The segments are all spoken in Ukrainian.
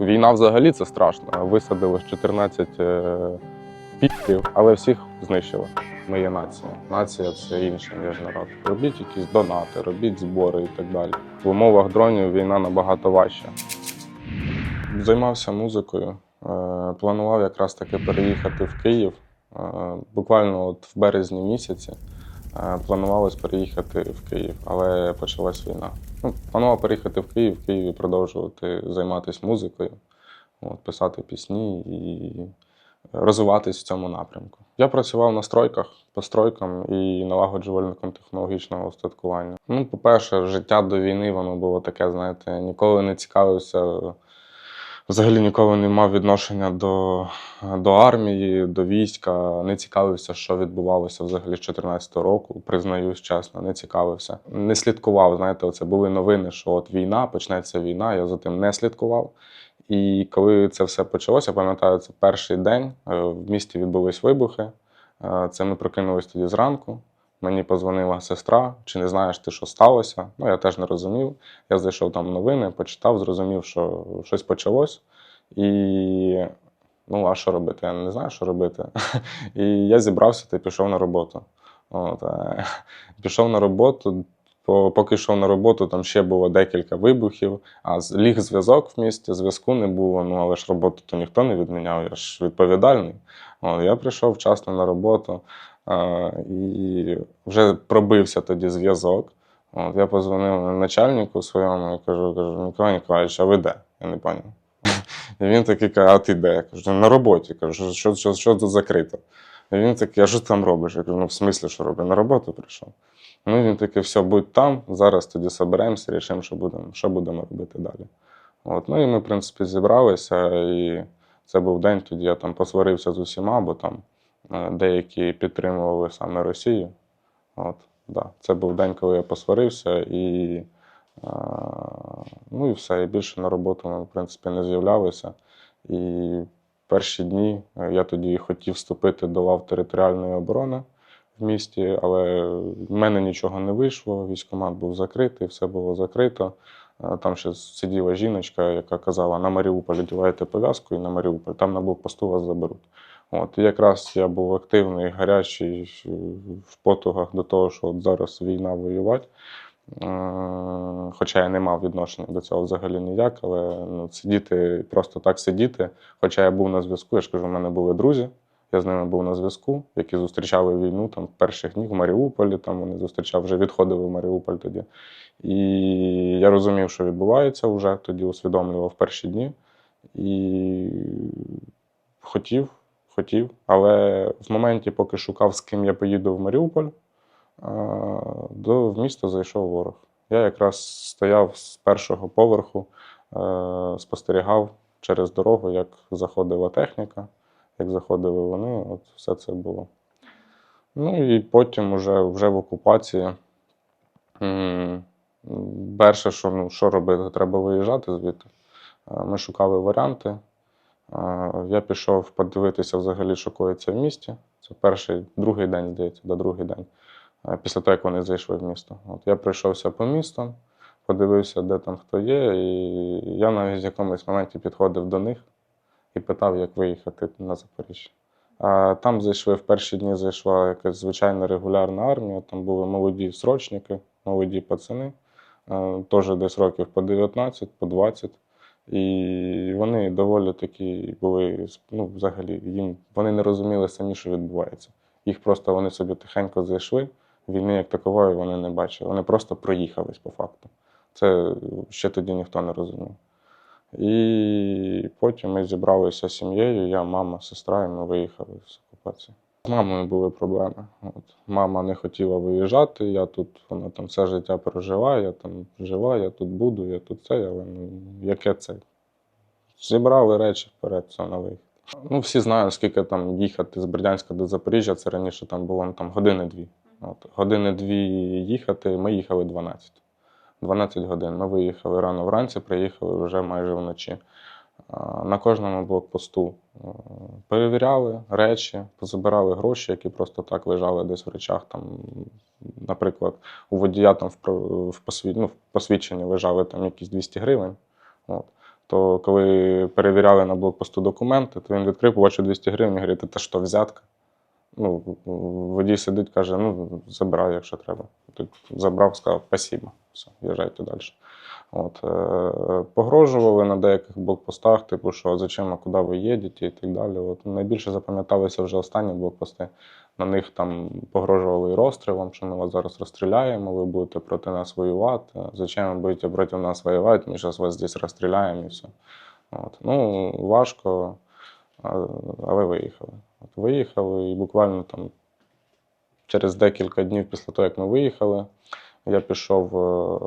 Війна взагалі це страшно. Висадили 14 е, підків, але всіх знищили. Ми є нація. Нація це інше, ніж народ. Робіть якісь донати, робіть збори і так далі. В умовах дронів війна набагато важча. Займався музикою. е, Планував якраз таки переїхати в Київ. Е, Буквально от в березні місяці планувалось переїхати в Київ, але почалась війна. Ну, планував переїхати в Київ, в Києві продовжувати займатися музикою, от, писати пісні і розвиватись в цьому напрямку. Я працював на стройках, по стройкам і налагоджувальником технологічного устаткування. Ну, по-перше, життя до війни воно було таке, знаєте, ніколи не цікавився. Взагалі ніколи не мав відношення до, до армії, до війська, не цікавився, що відбувалося взагалі з 2014 року. Признаюсь чесно, не цікавився. Не слідкував. Знаєте, оце були новини, що от війна, почнеться війна. Я за тим не слідкував. І коли це все почалося, пам'ятаю, це перший день. е, В місті відбулись вибухи. Е, Це ми прокинулись тоді зранку. Мені позвонила сестра, чи не знаєш ти, що сталося? Ну, я теж не розумів. Я зайшов там новини, почитав, зрозумів, що щось почалось. І ну, а що робити? Я не знаю, що робити. І я зібрався та пішов на роботу. От, е, пішов на роботу. Поки йшов на роботу, там ще було декілька вибухів, а ліг зв'язок в місті, зв'язку не було. Ну але ж роботу то ніхто не відміняв, я ж відповідальний. От, я прийшов вчасно на роботу і вже пробився тоді зв'язок. От, я позвонив начальнику своєму і кажу, кажу, Микола Ніколаївич, а ви де? Я не пам'ятаю. І він такий каже, а ти де? Я кажу, на роботі. Кажу, що, що, що тут закрито? І він такий, а що ти там робиш? Я кажу, ну в смислі, що роблю? На роботу прийшов. Ну він такий, все, будь там, зараз тоді соберемося, рішимо, що будемо, що будемо робити далі. От, ну і ми, в принципі, зібралися, і це був день, тоді я там посварився з усіма, бо там деякі підтримували саме Росію. От, да. Це був день, коли я посварився, і, е, ну і все. І більше на роботу ми, в принципі, не з'являлися. І перші дні е, я тоді хотів вступити до лав територіальної оборони в місті, але в мене нічого не вийшло. Військкомат був закритий, все було закрито. Е, Там ще сиділа жіночка, яка казала: на Маріуполь одіваєте пов'язку і на Маріуполь, там на блокпосту вас заберуть. От, і якраз я був активний, гарячий в- потугах до того, що от зараз війна воювати. Е, Хоча я не мав відношення до цього взагалі ніяк, але ну, сидіти, просто так сидіти. Хоча я був на зв'язку, я ж кажу, в мене були друзі, я з ними був на зв'язку, які зустрічали війну там перших днів в Маріуполі. Там вони зустрічав, вже відходили в Маріуполь тоді. І я розумів, що відбувається вже тоді, усвідомлював перші дні. І хотів, хотів. Але в моменті, поки шукав, з ким я поїду в Маріуполь, до в місто зайшов ворог. Я якраз стояв з першого поверху, е, спостерігав через дорогу, як заходила техніка, як заходили вони, от все це було. Ну і потім, уже, вже в окупації, перше, що, ну, що робити, треба виїжджати звідти. Е, Ми шукали варіанти. Я пішов подивитися взагалі, що коїться в місті. Це перший, другий день, здається, да, другий день, після того, як вони зайшли в місто. От я пройшовся по місту, подивився, де там хто є, і я навіть в якомусь моменті підходив до них і питав, як виїхати на Запоріжжя. А там зайшли в перші дні зайшла якась звичайна регулярна армія, там були молоді срочники, молоді пацани, теж десь років по 19, по 20. І вони доволі такі були, ну, взагалі, їм вони не розуміли самі, що відбувається. Їх просто вони собі тихенько зайшли, війни як такової вони не бачили. Вони просто проїхались по факту. Це ще тоді ніхто не розумів. І потім ми зібралися з сім'єю, я, мама, сестра, і ми виїхали з окупації. З мамою були проблеми. От. Мама не хотіла виїжджати, я тут, вона там все життя прожила, я там жила, я тут буду, я тут це, але ну, яке це? Зібрали речі вперед, все на вихід. Ну, всі знають, скільки там їхати з Бердянська до Запоріжжя, це раніше там було ну, там, години-дві. От, години-дві їхати, ми їхали 12. 12 годин. Ми виїхали рано вранці, приїхали вже майже вночі. На кожному блокпосту е, перевіряли речі, позабирали гроші, які просто так лежали десь в речах. Там, наприклад, у водія там в, ну, посвідченні лежали там якісь 200 гривень. От. То коли перевіряли на блокпосту документи, то він відкрив, побачив 200 гривень, і говорить, це що, взятка? Ну, водій сидить, каже, ну, забирай, якщо треба. Тут забрав, сказав, спасибо, все, їжджайте далі. От, е, погрожували на деяких блокпостах, типу, що зачем, а куди ви їдете і так далі. От, найбільше запам'яталися вже останні блокпости. На них там погрожували і розстрілом, що ми вас зараз розстріляємо, ви будете проти нас воювати. Зачем ви будете проти нас воювати? Ми зараз вас здесь розстріляємо і все. От. Ну, важко, але виїхали. От виїхали і буквально там через декілька днів після того, як ми виїхали, я пішов е,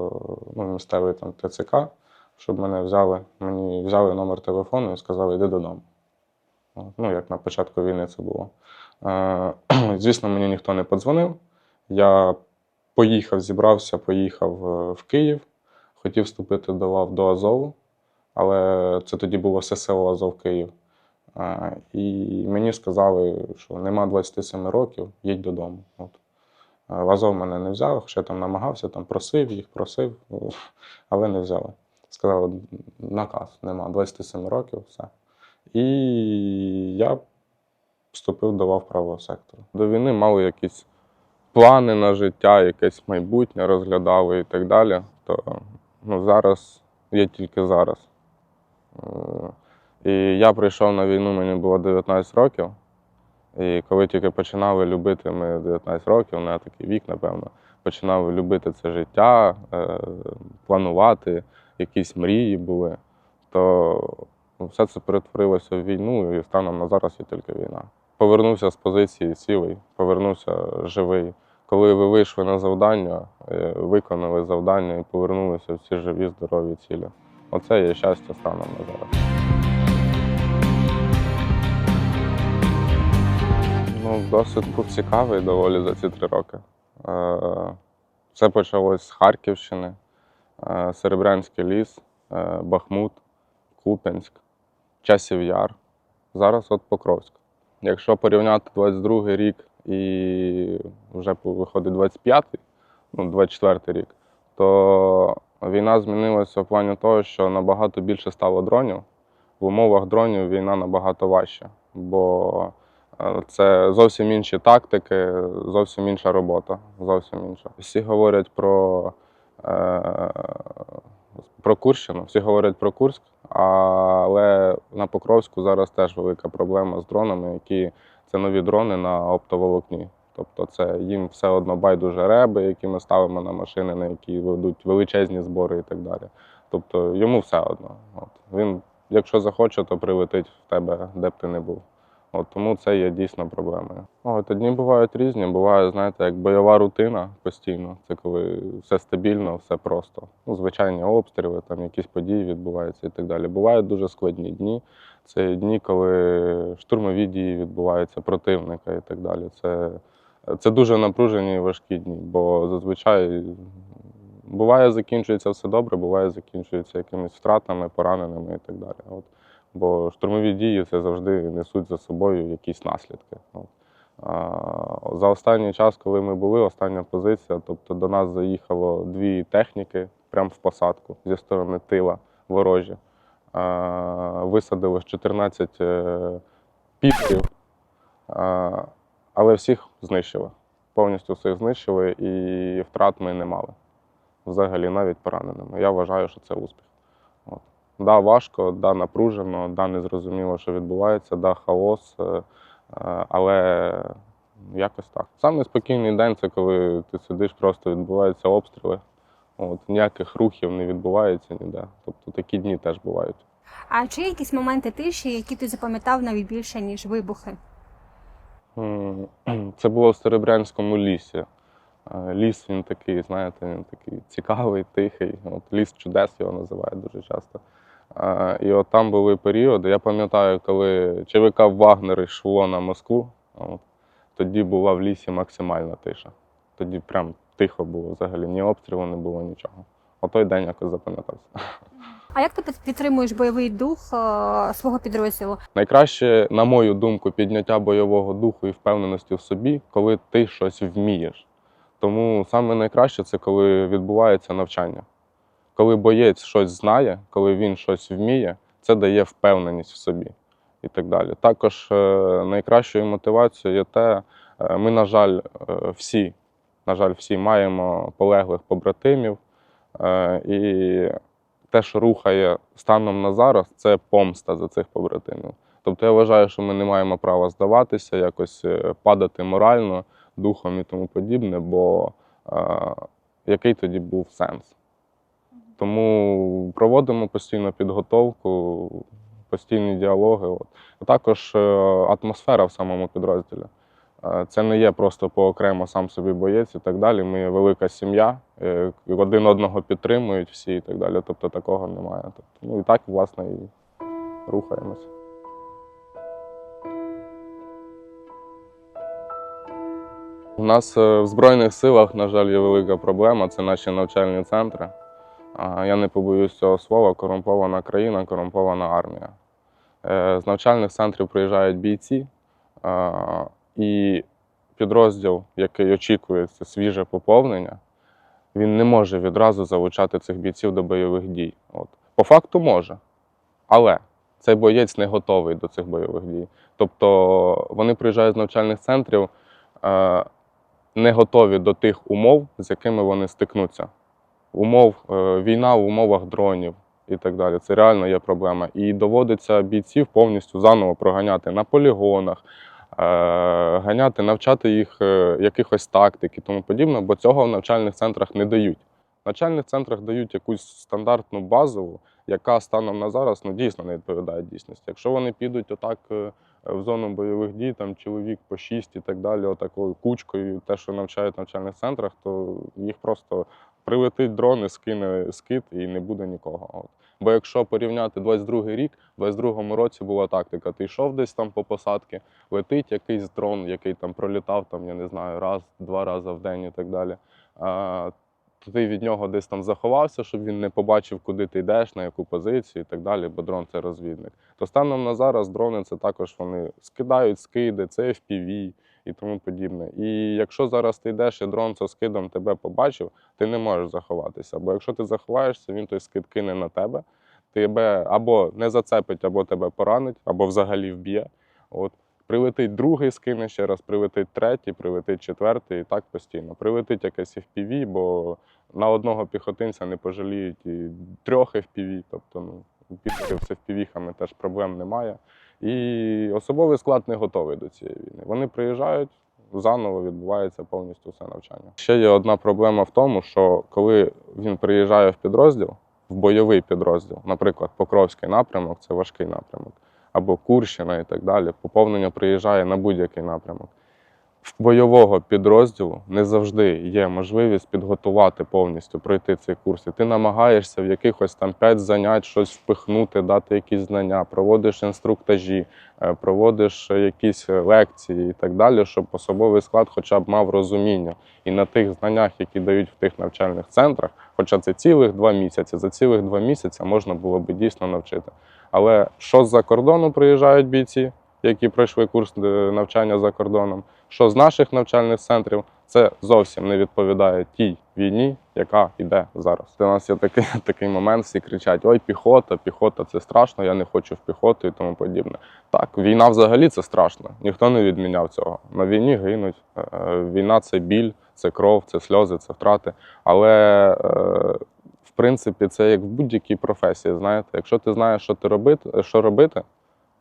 ну, місцевий там ТЦК, щоб мене взяли. Мені взяли номер телефону і сказали, йди додому. Ну, як на початку війни це було. Е, Звісно, мені ніхто не подзвонив. Я поїхав, зібрався, поїхав е, в Київ, хотів вступити до лав до Азову, але це тоді було ССО Азов Київ. І мені сказали, що нема 27 років, їдь додому. От. Е, Азов мене не взяв, хоча там намагався, там просив їх, просив, але не взяли. Сказали, наказ, нема 27 років, все. І я вступив до лав правого сектору. До війни мали якісь плани на життя, якесь майбутнє розглядали і так далі. То ну, зараз є тільки зараз. Е, І я прийшов на війну, мені було 19 років. І коли тільки починали любити ми 19 років, на такий вік, напевно, починав любити це життя, е, планувати, якісь мрії були, то ну, все це перетворилося в війну, і станом на зараз є тільки війна. Повернувся з позиції цілий, повернувся живий. Коли ви вийшли на завдання, е, виконали завдання і повернулися всі живі, здорові, цілі. Оце є щастя станом на зараз. Ну, досвід був цікавий доволі за ці три роки. Е, Все почалось з Харківщини, е, Серебрянський ліс, е, Бахмут, Куп'янськ, Часів Яр. Зараз от Покровськ. Якщо порівняти 22-й рік і вже виходить 25-й, ну, 24 рік, то війна змінилася в плані того, що набагато більше стало дронів. В умовах дронів війна набагато важча, бо Це зовсім інші тактики, зовсім інша робота. Зовсім інша. Всі говорять про, е, про Курщину, всі говорять про Курськ, але на Покровську зараз теж велика проблема з дронами, які це нові дрони на оптоволокні. Тобто це їм все одно байдуже реби, які ми ставимо на машини, на які ведуть величезні збори і так далі. Тобто йому все одно. От. Він, якщо захоче, то прилетить в тебе, де б ти не був. От тому це є дійсно проблемою. От дні бувають різні. Буває, знаєте, як бойова рутина постійно. Це коли все стабільно, все просто. Ну, звичайні обстріли, там якісь події відбуваються і так далі. Бувають дуже складні дні. Це дні, коли штурмові дії відбуваються противника і так далі. Це, це дуже напружені і важкі дні, бо зазвичай буває закінчується все добре, буває закінчується якимись втратами, пораненими і так далі. От. Бо штурмові дії це завжди несуть за собою якісь наслідки. За останній час, коли ми були, остання позиція, тобто до нас заїхало дві техніки прямо в посадку зі сторони тила ворожі. Висадили 14 е, підків, а, але всіх знищили. Повністю всіх знищили і втрат ми не мали. Взагалі, навіть пораненими. Я вважаю, що це успіх. Да, важко, да, напружено, да, не зрозуміло, що відбувається, да, хаос, е, е, але якось так. Самий спокійний день це коли ти сидиш, просто відбуваються обстріли. От, ніяких рухів не відбувається ніде. Тобто такі дні теж бувають. А чи є якісь моменти тиші, які ти запам'ятав навіть більше, ніж вибухи? Це було в Серебрянському лісі. Е, Ліс він такий, знаєте, він такий цікавий, тихий. От ліс чудес його називають дуже часто. І от там були періоди. Я пам'ятаю, коли ЧВК Вагнер йшло на Москву, от, тоді була в лісі максимальна тиша. Тоді прям тихо було взагалі, ні обстрілу не було нічого. Отой день якось запам'ятався. А як ти підтримуєш бойовий дух е, свого підрозділу? Найкраще, на мою думку, підняття бойового духу і впевненості в собі, коли ти щось вмієш. Тому саме найкраще це коли відбувається навчання. Коли боєць щось знає, коли він щось вміє, це дає впевненість в собі і так далі. Також е, найкращою мотивацією є те, е, ми, на жаль, е, всі, на жаль, всі маємо полеглих побратимів, і те, що рухає станом на зараз, це помста за цих побратимів. Тобто я вважаю, що ми не маємо права здаватися, якось падати морально, духом і тому подібне, бо е, який тоді був сенс? Тому проводимо постійно підготовку, постійні діалоги. От. А також е, атмосфера в самому підрозділі. Е, Це не є просто поокремо сам собі боєць і так далі. Ми велика сім'я, е, один одного підтримують всі і так далі. Тобто такого немає. Тобто, ну і так, власне, і рухаємося. У нас в Збройних силах, на жаль, є велика проблема це наші навчальні центри. Я не побоюсь цього слова, корумпована країна, корумпована армія. Е, З навчальних центрів приїжджають бійці, і підрозділ, який очікується свіже поповнення, він не може відразу залучати цих бійців до бойових дій. От. По факту може, але цей боєць не готовий до цих бойових дій. Тобто вони приїжджають з навчальних центрів е, не готові до тих умов, з якими вони стикнуться. Умов е, війна в умовах дронів і так далі. Це реально є проблема. І доводиться бійців повністю заново проганяти на полігонах, е, ганяти, навчати їх е, якихось тактик і тому подібне, бо цього в навчальних центрах не дають. В навчальних центрах дають якусь стандартну базову, яка станом на зараз ну, дійсно не відповідає дійсності. Якщо вони підуть отак в зону бойових дій, там чоловік по шість і так далі, отакою кучкою, те, що навчають в навчальних центрах, то їх просто прилетить дрон і скине скид і не буде нікого. От. Бо якщо порівняти 22-й рік, в 22-му році була тактика. Ти йшов десь там по посадці, летить якийсь дрон, який там пролітав, там, я не знаю, раз, два рази в день і так далі. А, ти від нього десь там заховався, щоб він не побачив, куди ти йдеш, на яку позицію і так далі, бо дрон це розвідник. То станом на зараз дрони це також вони скидають скиди, це FPV і тому подібне. І якщо зараз ти йдеш і дрон зі скидом тебе побачив, ти не можеш заховатися. Бо якщо ти заховаєшся, він той скид кине на тебе, тебе або не зацепить, або тебе поранить, або взагалі вб'є. От. Прилетить другий скине ще раз, прилетить третій, прилетить четвертий, і так постійно. Прилетить якесь FPV, бо на одного піхотинця не пожаліють і трьох FPV, тобто ну, з FPV-хами теж проблем немає. І особовий склад не готовий до цієї війни. Вони приїжджають, заново відбувається повністю все навчання. Ще є одна проблема в тому, що коли він приїжджає в підрозділ, в бойовий підрозділ, наприклад, Покровський напрямок це важкий напрямок, або Курщина і так далі. Поповнення приїжджає на будь-який напрямок. Бойового підрозділу не завжди є можливість підготувати повністю, пройти цей курс. І ти намагаєшся в якихось там п'ять занять щось впихнути, дати якісь знання, проводиш інструктажі, е, проводиш якісь лекції і так далі, щоб особовий склад хоча б мав розуміння. І на тих знаннях, які дають в тих навчальних центрах, хоча це цілих два місяці, за цілих два місяці можна було би дійсно навчити. Але що з-за кордону приїжджають бійці, які пройшли курс е, навчання за кордоном, що з наших навчальних центрів, це зовсім не відповідає тій війні, яка йде зараз. У нас є такий, такий момент, всі кричать: Ой, піхота, піхота це страшно, я не хочу в піхоту і тому подібне. Так, війна взагалі це страшно. Ніхто не відміняв цього. На війні гинуть. Е, Війна це біль, це кров, це сльози, це втрати. Але е, в принципі це як в будь-якій професії. Знаєте, якщо ти знаєш, що ти робити, що робити,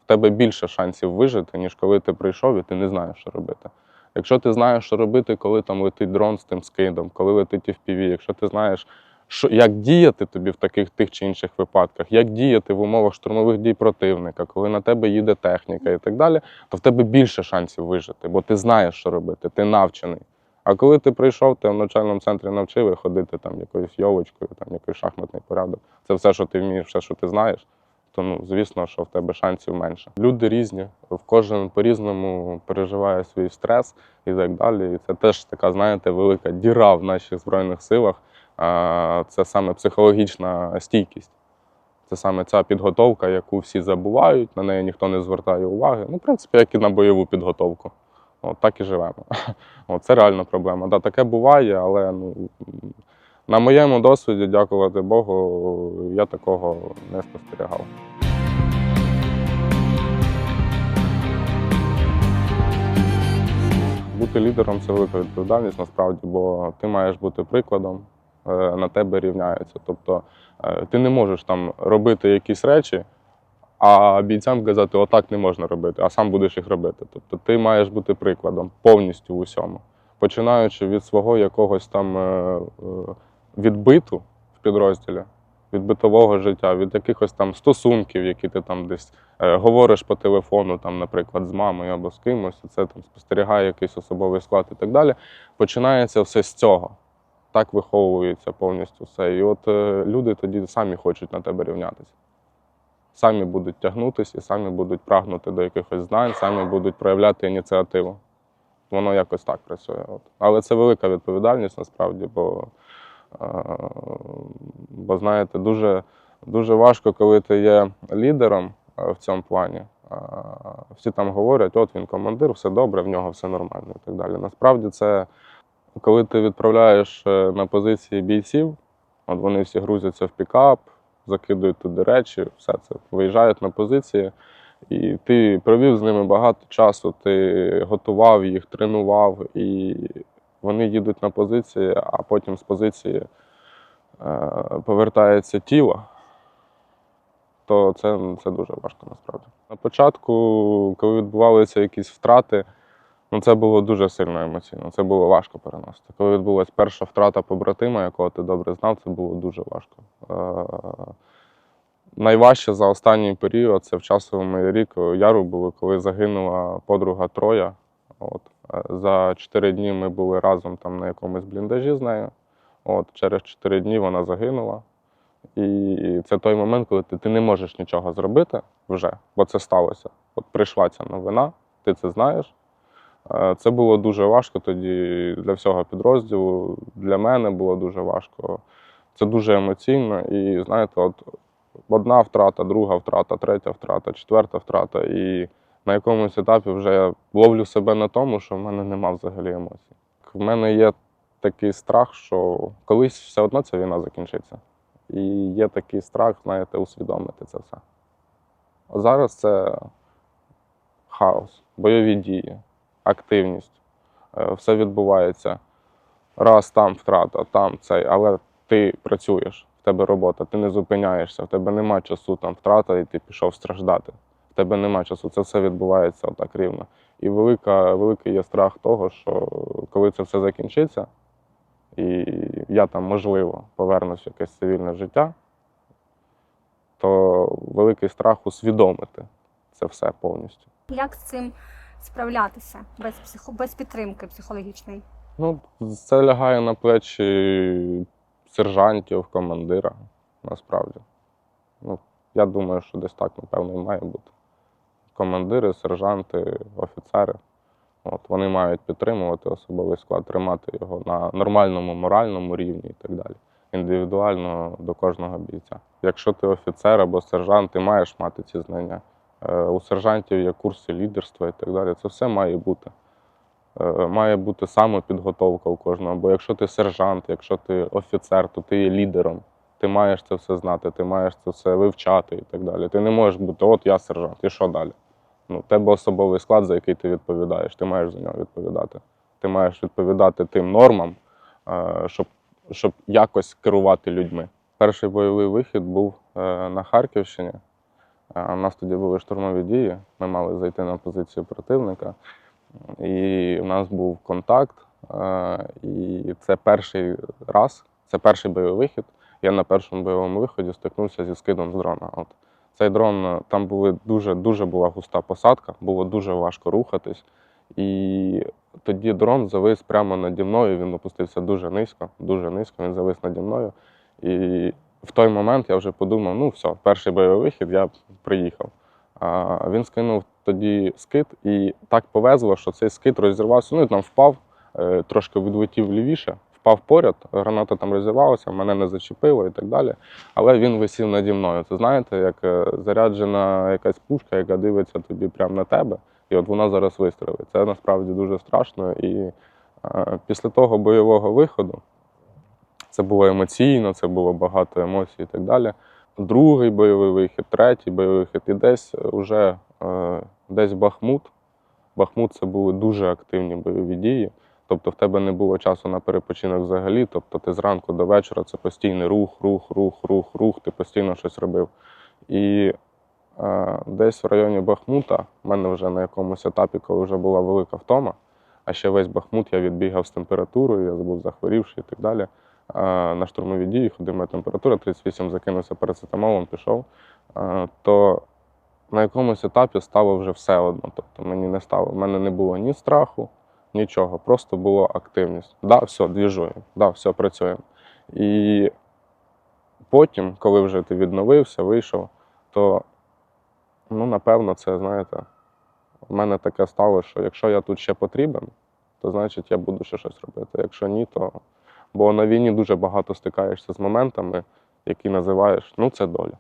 в тебе більше шансів вижити, ніж коли ти прийшов і ти не знаєш, що робити. Якщо ти знаєш, що робити, коли там летить дрон з тим скидом, коли летить FPV, якщо ти знаєш, що, як діяти тобі в таких тих чи інших випадках, як діяти в умовах штурмових дій противника, коли на тебе їде техніка і так далі, то в тебе більше шансів вижити, бо ти знаєш, що робити, ти навчений. А коли ти прийшов, ти в навчальному центрі навчили ходити там якоюсь йовочкою, там якийсь шахматний порядок. Це все, що ти вмієш, все, що ти знаєш то ну, звісно, що в тебе шансів менше. Люди різні, в кожен по-різному переживає свій стрес і так далі. І це теж така, знаєте, велика діра в наших збройних силах. Це саме психологічна стійкість. Це саме ця підготовка, яку всі забувають, на неї ніхто не звертає уваги. Ну, в принципі, як і на бойову підготовку. От так і живемо. От, це реальна проблема. Да, таке буває, але ну, На моєму досвіді, дякувати Богу, я такого не спостерігав. Бути лідером це велика відповідальність насправді, бо ти маєш бути прикладом, е, на тебе рівняються. Тобто е, ти не можеш там робити якісь речі, а бійцям казати, отак не можна робити, а сам будеш їх робити. Тобто ти маєш бути прикладом повністю в усьому. Починаючи від свого якогось там е, е, відбиту в підрозділі, від битового життя, від якихось там стосунків, які ти там десь е, говориш по телефону, там, наприклад, з мамою або з кимось, це там спостерігає якийсь особовий склад і так далі. Починається все з цього. Так виховується повністю все. І от люди тоді самі хочуть на тебе рівнятися. Самі будуть тягнутися і самі будуть прагнути до якихось знань, самі будуть проявляти ініціативу. Воно якось так працює. От. Але це велика відповідальність насправді, бо, е, бо знаєте, дуже, дуже важко, коли ти є лідером е, в цьому плані. Всі там говорять, от він командир, все добре, в нього все нормально і так далі. Насправді це коли ти відправляєш е, на позиції бійців, от вони всі грузяться в пікап, закидують туди речі, все це виїжджають на позиції. І ти провів з ними багато часу, ти готував їх, тренував, і вони їдуть на позиції, а потім з позиції е, повертається тіло, то це, це дуже важко насправді. На початку, коли відбувалися якісь втрати, ну це було дуже сильно емоційно, це було важко переносити. Коли відбулася перша втрата побратима, якого ти добре знав, це було дуже важко. Найважче за останній період це в часовому рік яру було, коли загинула подруга Троя. От. Е, За чотири дні ми були разом там на якомусь бліндажі з нею. От. Через чотири дні вона загинула. І це той момент, коли ти, ти не можеш нічого зробити вже, бо це сталося. От прийшла ця новина, ти це знаєш. Е, Це було дуже важко тоді для всього підрозділу. Для мене було дуже важко. Це дуже емоційно. І знаєте, от одна втрата, друга втрата, третя втрата, четверта втрата. І на якомусь етапі вже я ловлю себе на тому, що в мене нема взагалі емоцій. В мене є такий страх, що колись все одно ця війна закінчиться. І є такий страх, знаєте, усвідомити це все. А зараз це хаос, бойові дії, активність. Е, Все відбувається. Раз там втрата, там цей, але ти працюєш, в тебе робота, ти не зупиняєшся, в тебе нема часу там втрата, і ти пішов страждати. В тебе нема часу. Це все відбувається отак рівно. І велика, великий є страх того, що коли це все закінчиться, і я там, можливо, повернусь в якесь цивільне життя, то великий страх усвідомити це все повністю. Як з цим справлятися без психо... без підтримки психологічної? Ну, це лягає на плечі сержантів, командира, насправді. Ну, я думаю, що десь так, напевно, і має бути. Командири, сержанти, офіцери. От, вони мають підтримувати особовий склад, тримати його на нормальному моральному рівні і так далі. Індивідуально до кожного бійця. Якщо ти офіцер або сержант, ти маєш мати ці знання. Е, У сержантів є курси лідерства і так далі. Це все має бути. Е, Має бути самопідготовка у кожного. Бо якщо ти сержант, якщо ти офіцер, то ти є лідером. Ти маєш це все знати, ти маєш це все вивчати і так далі. Ти не можеш бути, от я сержант, і що далі? Ну, тебе особовий склад, за який ти відповідаєш, ти маєш за нього відповідати. Ти маєш відповідати тим нормам, е, щоб, щоб якось керувати людьми. Перший бойовий вихід був е, на Харківщині. У нас тоді були штурмові дії. Ми мали зайти на позицію противника. І у нас був контакт. е, І це перший раз, це перший бойовий вихід. Я на першому бойовому виході стикнувся зі скидом з дрона. От. Цей дрон е, там були дуже, дуже була густа посадка, було дуже важко рухатись. І тоді дрон завис прямо наді мною. Він опустився дуже низько, дуже низько. Він завис наді мною. І в той момент я вже подумав: ну все, перший бойовий вихід, я приїхав. Він скинув тоді скид, і так повезло, що цей скид розірвався. Ну і там впав, е, трошки відлетів лівіше, впав поряд, граната там розірвалася, мене не зачепило і так далі. Але він висів наді мною. Це знаєте, як е, заряджена якась пушка, яка дивиться тобі прямо на тебе, і от вона зараз вистрелить. Це насправді дуже страшно. І е, після того бойового виходу Це було емоційно, це було багато емоцій і так далі. Другий бойовий вихід, третій бойовий вихід, і десь вже е, десь Бахмут. Бахмут це були дуже активні бойові дії. Тобто в тебе не було часу на перепочинок взагалі. Тобто ти зранку до вечора це постійний рух, рух, рух, рух, рух, ти постійно щось робив. І е, десь в районі Бахмута, в мене вже на якомусь етапі, коли вже була велика втома, а ще весь Бахмут я відбігав з температурою, я був захворівший і так далі. На штурмові дії ходив моя температура, 38 закинувся парацетамолом, пішов. То на якомусь етапі стало вже все одно. Тобто мені не стало. У мене не було ні страху, нічого. Просто була активність. Да, все, двіжуємо, да, все, працюємо. І потім, коли вже ти відновився, вийшов, то ну, напевно, це, знаєте, у мене таке стало, що якщо я тут ще потрібен, то значить я буду ще щось робити. Якщо ні, то. Бо на війні дуже багато стикаєшся з моментами, які називаєш, ну, це доля.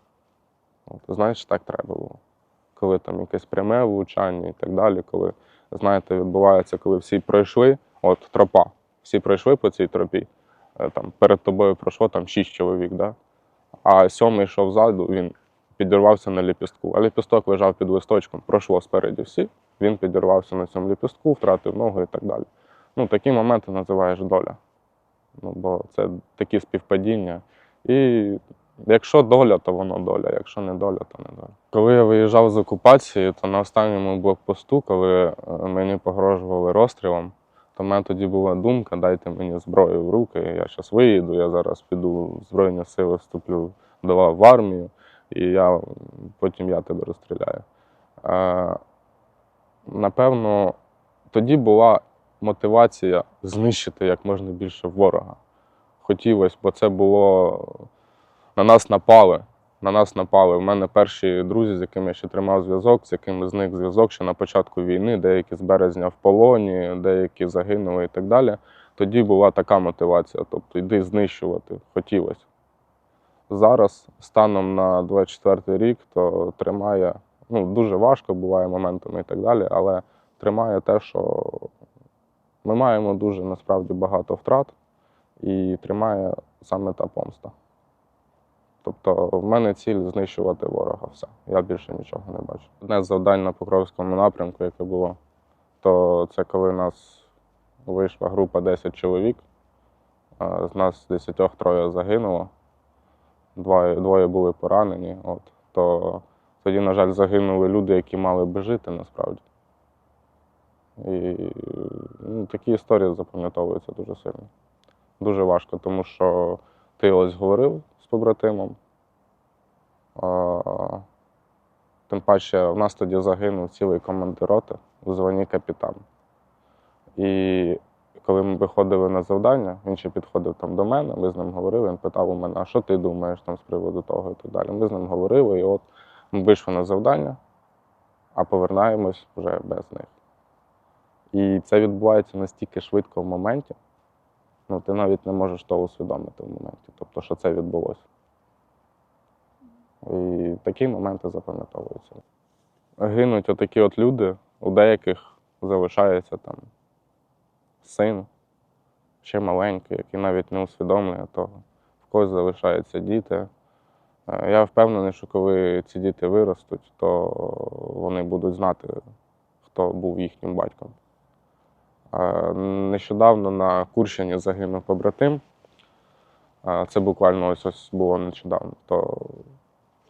От, знаєш, так треба було. Коли там якесь пряме влучання і так далі, коли, знаєте, відбувається, коли всі пройшли, от тропа, всі пройшли по цій тропі, е, там перед тобою пройшло там шість чоловік, да? а сьомий йшов ззаду, він підірвався на ліпістку, а ліпісток лежав під листочком, пройшло спереді всі, він підірвався на цьому ліпістку, втратив ногу і так далі. Ну, такі моменти називаєш доля. Ну, бо це такі співпадіння. І якщо доля, то воно доля, якщо не доля, то не доля. Коли я виїжджав з окупації, то на останньому блокпосту, коли е, мені погрожували розстрілом, то в мене тоді була думка, дайте мені зброю в руки, я зараз виїду, я зараз піду в Збройні сили, вступлю до в армію, і я, потім я тебе розстріляю. Е, напевно, тоді була мотивація знищити як можна більше ворога. Хотілося, бо це було на нас напали. На нас напали. У мене перші друзі, з якими я ще тримав зв'язок, з якими зник зв'язок ще на початку війни, деякі з березня в полоні, деякі загинули і так далі. Тоді була така мотивація, тобто йди знищувати, хотілося. Зараз, станом на 24 рік, то тримає, ну, дуже важко буває моментами і так далі, але тримає те, що ми маємо дуже насправді багато втрат, і тримає саме та помста. Тобто в мене ціль знищувати ворога. Все. Я більше нічого не бачу. Одне з завдань на Покровському напрямку, яке було, то це коли в нас вийшла група 10 чоловік. З нас 10 троє загинуло, двоє, двоє були поранені. От, то тоді, на жаль, загинули люди, які мали би жити насправді. І ну, такі історії запам'ятовуються дуже сильно. Дуже важко, тому що ти ось говорив з побратимом. А, тим паче, в нас тоді загинув цілий командир роти у званні капітан. І коли ми виходили на завдання, він ще підходив там до мене, ми з ним говорили, він питав у мене, а що ти думаєш там з приводу того і так далі. Ми з ним говорили, і от ми вийшли на завдання, а повернаємось вже без них. І це відбувається настільки швидко в моменті, ну, ти навіть не можеш того усвідомити в моменті, тобто, що це відбулося. І такі моменти запам'ятовуються. Гинуть отакі от люди, у деяких залишається там син, ще маленький, який навіть не усвідомлює того. В когось залишаються діти. Е, Я впевнений, що коли ці діти виростуть, то вони будуть знати, хто був їхнім батьком. Нещодавно на Курщині загинув побратим. Це буквально ось ось було нещодавно. То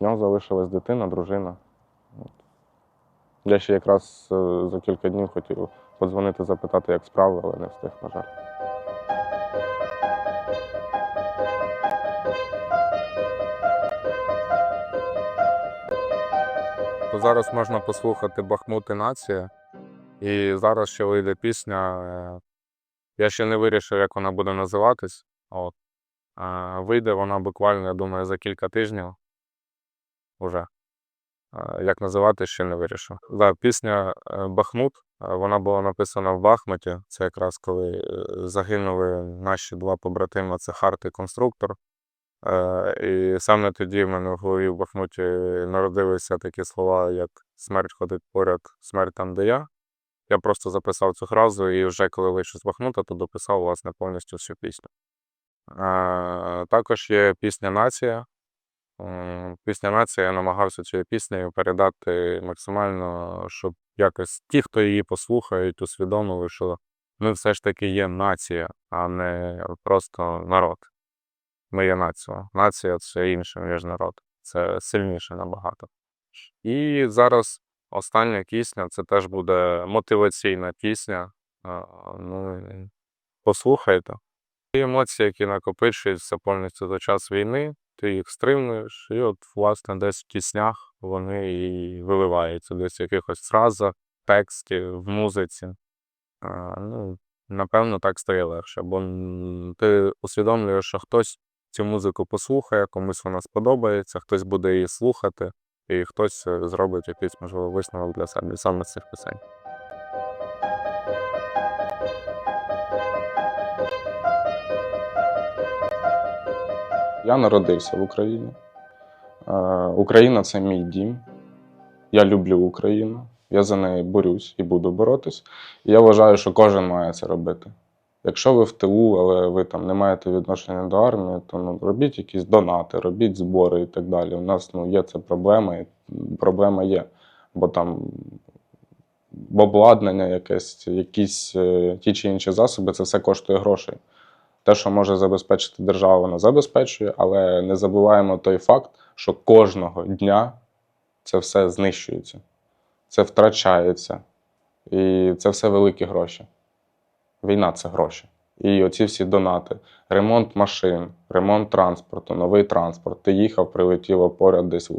в нього залишилась дитина, дружина. Я ще якраз е, за кілька днів хотів подзвонити, запитати, як справи, але не встиг, на жаль. Зараз можна послухати Бахмут і нація. І зараз ще вийде пісня. е, Я ще не вирішив, як вона буде називатись. От. Е, Вийде вона буквально, я думаю, за кілька тижнів. Уже. Е, Як називати, ще не вирішив. Да, пісня Бахмут. Вона була написана в Бахмуті. Це якраз коли загинули наші два побратими, це Харт і конструктор. І саме тоді в мене в голові в Бахмуті народилися такі слова, як смерть ходить поряд, смерть там, де я. Я просто записав цю фразу і вже коли вийшов з Бахмута, то дописав власне повністю всю пісню. Е, Також є пісня Нація. Пісня Нація я намагався цією піснею передати максимально, щоб якось ті, хто її послухають, усвідомили, що ми все ж таки є нація, а не просто народ. Ми є нація. Нація це інше, ніж народ. Це сильніше набагато. І зараз остання пісня це теж буде мотиваційна пісня. Ну, послухайте. Ті емоції, які накопичуються повністю за час війни, ти їх стримуєш, і от, власне, десь в піснях вони і виливаються, десь в якихось фразах, тексті, в музиці. Ну, напевно, так стає легше, бо ти усвідомлюєш, що хтось цю музику послухає, комусь вона сподобається, хтось буде її слухати, і хтось е, зробить якийсь, можливо, висновок для себе саме з цих пісень. Я народився в Україні. Е, Україна це мій дім. Я люблю Україну. Я за неї борюсь і буду боротись. І я вважаю, що кожен має це робити. Якщо ви в ТУ, але ви там не маєте відношення до армії, то ну, робіть якісь донати, робіть збори і так далі. У нас ну, є це проблема, і проблема є. Бо там обладнання, якесь, якісь е, ті чи інші засоби, це все коштує грошей. Те, що може забезпечити держава, вона забезпечує, але не забуваємо той факт, що кожного дня це все знищується, це втрачається. І це все великі гроші. Війна це гроші. І оці всі донати, ремонт машин, ремонт транспорту, новий транспорт. Ти їхав, прилетіло поряд, десь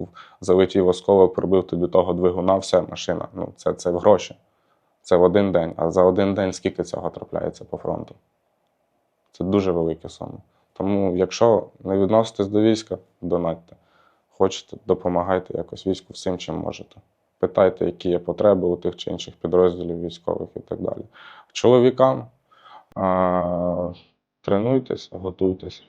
залетів осколок, прибив тобі того двигуна, все, машина. Ну, це, це в гроші. Це в один день. А за один день скільки цього трапляється по фронту? Це дуже великі суми. Тому, якщо не відноситесь до війська, донатьте. Хочете, допомагайте якось війську всім, чим можете. Питайте, які є потреби у тих чи інших підрозділів військових і так далі. Чоловікам а, тренуйтесь, готуйтесь.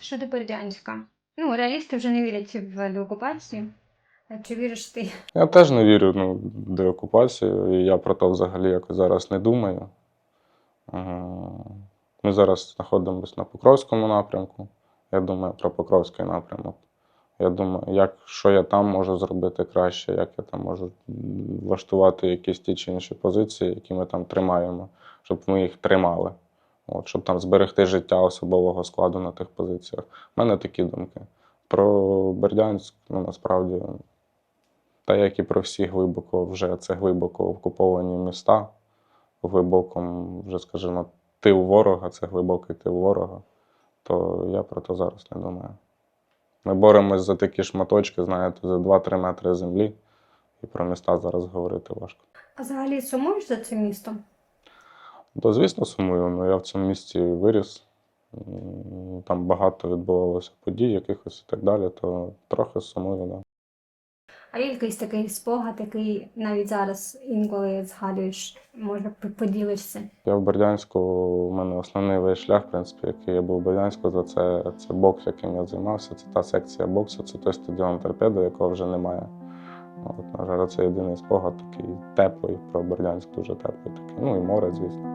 Щодо Бердянська. Ну, реалісти вже не вірять в деокупацію. А Чи віриш ти? Я теж не вірю ну, в деокупацію, і я про то взагалі якось зараз не думаю. Е, Ми зараз знаходимося на Покровському напрямку. Я думаю про Покровський напрямок. Я думаю, як, що я там можу зробити краще, як я там можу влаштувати якісь ті чи інші позиції, які ми там тримаємо, щоб ми їх тримали. От, щоб там зберегти життя особового складу на тих позиціях. У мене такі думки. Про Бердянськ, ну насправді, та як і про всі глибоко вже це глибоко окуповані міста, глибоко, вже скажімо, тил ворога, це глибокий тил ворога, то я про це зараз не думаю. Ми боремось за такі шматочки, знаєте, за 2-3 метри землі, і про міста зараз говорити важко. А взагалі сумуєш за цим містом? То, звісно, сумую, але я в цьому місті виріс. Там багато відбувалося подій, якихось і так далі, то трохи сумую, да. А є якийсь такий спогад, який навіть зараз інколи згадуєш, може поділишся? Я в Бердянську, у мене основний шлях, в принципі, який я був в Бердянську, то це, це бокс, яким я займався. Це та секція боксу, це той стадіон торпедо, якого вже немає. От, на жаль, це єдиний спогад такий теплий про Бердянськ, дуже теплий такий. Ну і море, звісно.